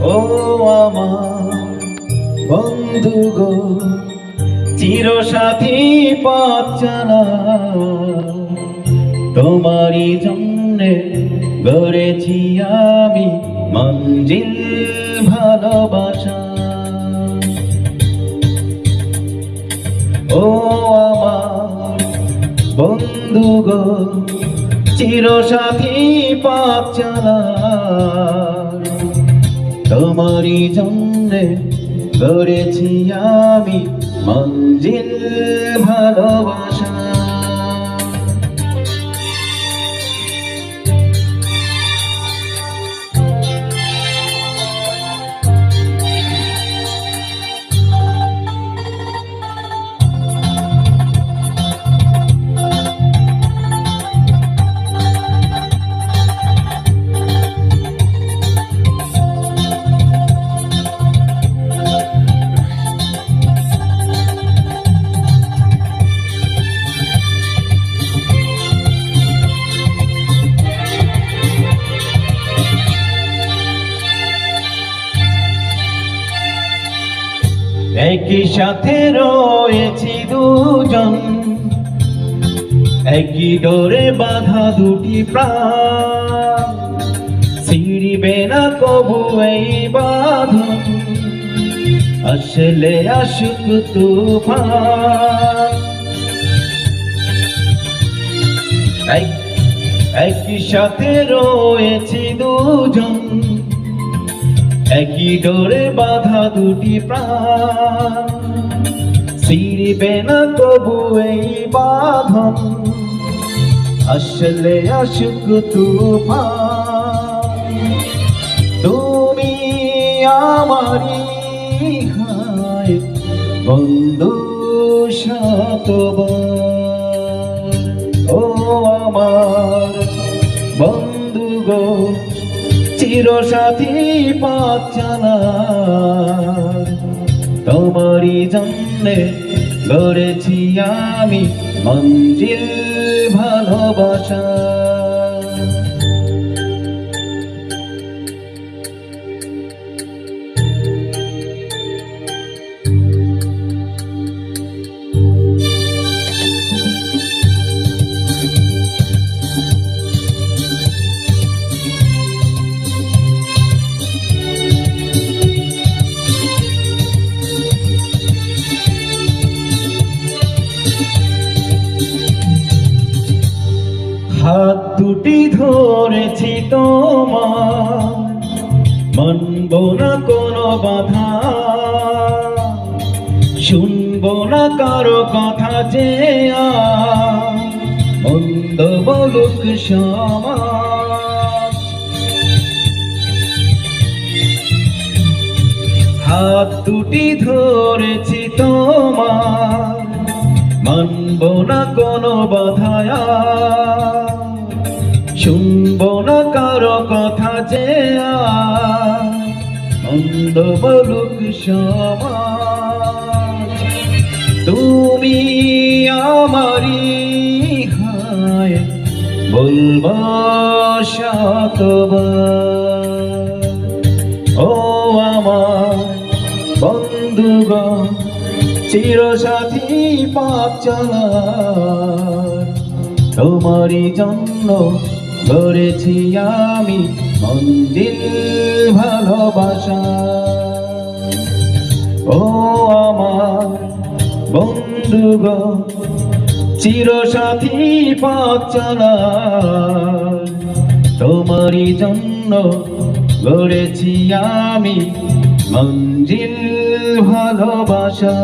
ও আমার বন্ধু গো, চিরসাথী পথ জানা তোমারই জন্যে গড়েছি আমি মঞ্জিল ভালোবাসা। ও আমার বন্ধু গো, চিরসাথী পাপ চালা। তোমারই জন্যে করেছি আমি মঞ্জিল ভালোবাসা। একই সাথে রয়েছি দুজন। একই ডোরে বাধা দুটি প্রাণ। না কবু এই বাঁধন। আসলে আসুক তুফান। একই সাথে রয়েছি দুজন। একই ডোরে বাধা দুটি প্রাণ। ছিড়িবে না তবু এই বাঁধন, আসলে আসুক তুফান। তুমি আমারি বন্ধু শতবার ও আমার বন্ধু গো চিরসাথী পথ চালার তোমারই গড়েছি আমি মঞ্জিল ভালোবাসা। হাত দুটি ধরেছি তোমার। মানব না কোনো বাধা। শুনব না কারও কথা যে মন্দ বলুক সমাজ। হাত দুটি ধরেছি তোমার। মানব না কোনো বাধায়া। শুনব না কারও কথা যে মন্দ বলুক তুমি আমারি হায়, বলব শতবার ও আমার বন্ধুগণ চিরসাথী পাপ চালার। তোমারই জন্য ধরেছি আমি মন্দির ভালোবাসা ও আমার বন্ধুগণ চিরসাথী পথ চালার। তোমারই জন্য গড়েছি আমি মঞ্জিল ভালোবাসা।